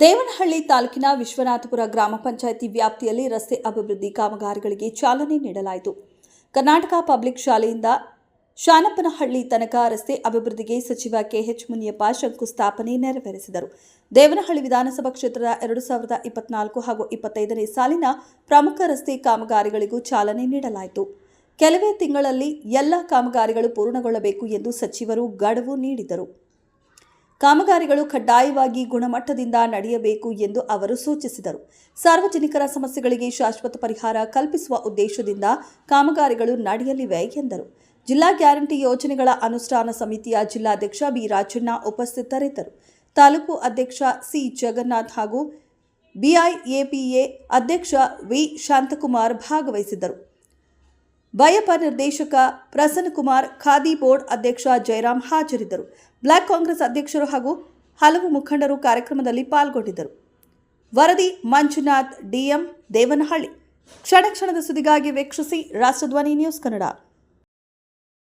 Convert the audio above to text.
ದೇವನಹಳ್ಳಿ ತಾಲೂಕಿನ ವಿಶ್ವನಾಥಪುರ ಗ್ರಾಮ ಪಂಚಾಯಿತಿ ವ್ಯಾಪ್ತಿಯಲ್ಲಿ ರಸ್ತೆ ಅಭಿವೃದ್ಧಿ ಕಾಮಗಾರಿಗಳಿಗೆ ಚಾಲನೆ ನೀಡಲಾಯಿತು. ಕರ್ನಾಟಕ ಪಬ್ಲಿಕ್ ಶಾಲೆಯಿಂದ ಶಾನಪ್ಪನಹಳ್ಳಿ ತನಕ ರಸ್ತೆ ಅಭಿವೃದ್ಧಿಗೆ ಸಚಿವ ಕೆಎಚ್ ಮುನಿಯಪ್ಪ ಶಂಕುಸ್ಥಾಪನೆ ನೆರವೇರಿಸಿದರು. ದೇವನಹಳ್ಳಿ ವಿಧಾನಸಭಾ ಕ್ಷೇತ್ರದ ಎರಡು ಸಾವಿರದ ಇಪ್ಪತ್ನಾಲ್ಕು ಹಾಗೂ ಇಪ್ಪತ್ತೈದನೇ ಸಾಲಿನ ಪ್ರಮುಖ ರಸ್ತೆ ಕಾಮಗಾರಿಗಳಿಗೂ ಚಾಲನೆ ನೀಡಲಾಯಿತು. ಕೆಲವೇ ತಿಂಗಳಲ್ಲಿ ಎಲ್ಲ ಕಾಮಗಾರಿಗಳು ಪೂರ್ಣಗೊಳ್ಳಬೇಕು ಎಂದು ಸಚಿವರು ಗಡುವು ನೀಡಿದರು. ಕಾಮಗಾರಿಗಳು ಕಡ್ಡಾಯವಾಗಿ ಗುಣಮಟ್ಟದಿಂದ ನಡೆಯಬೇಕು ಎಂದು ಅವರು ಸೂಚಿಸಿದರು. ಸಾರ್ವಜನಿಕರ ಸಮಸ್ಯೆಗಳಿಗೆ ಶಾಶ್ವತ ಪರಿಹಾರ ಕಲ್ಪಿಸುವ ಉದ್ದೇಶದಿಂದ ಕಾಮಗಾರಿಗಳು ನಡೆಯಲಿವೆ ಎಂದರು. ಜಿಲ್ಲಾ ಗ್ಯಾರಂಟಿ ಯೋಜನೆಗಳ ಅನುಷ್ಠಾನ ಸಮಿತಿಯ ಜಿಲ್ಲಾಧ್ಯಕ್ಷ ಬಿ. ರಾಜಣ್ಣ ಉಪಸ್ಥಿತರಿದ್ದರು. ತಾಲೂಕು ಅಧ್ಯಕ್ಷ ಸಿ. ಜಗನ್ನಾಥ್ ಹಾಗೂ ಬಿಐಎಪಿಎ ಅಧ್ಯಕ್ಷ ವಿ. ಶಾಂತಕುಮಾರ್ ಭಾಗವಹಿಸಿದ್ದರು. ಬಯಪ ನಿರ್ದೇಶಕ ಪ್ರಸನ್ನಕುಮಾರ್ ಖಾದಿ ಬೋರ್ಡ್ ಅಧ್ಯಕ್ಷ ಜಯರಾಮ್ ಹಾಜರಿದ್ದರು. ಬ್ಲಾಕ್ ಕಾಂಗ್ರೆಸ್ ಅಧ್ಯಕ್ಷರು ಹಾಗೂ ಹಲವು ಮುಖಂಡರು ಕಾರ್ಯಕ್ರಮದಲ್ಲಿ ಪಾಲ್ಗೊಂಡಿದ್ದರು. ವರದಿ ಮಂಜುನಾಥ್ ಡಿಎಂ ದೇವನಹಳ್ಳಿ. ಕ್ಷಣ ಕ್ಷಣದ ಸುದ್ದಿಗಾಗಿ ವೀಕ್ಷಿಸಿ ರಾಷ್ಟ್ರಧ್ವನಿ ನ್ಯೂಸ್ ಕನ್ನಡ.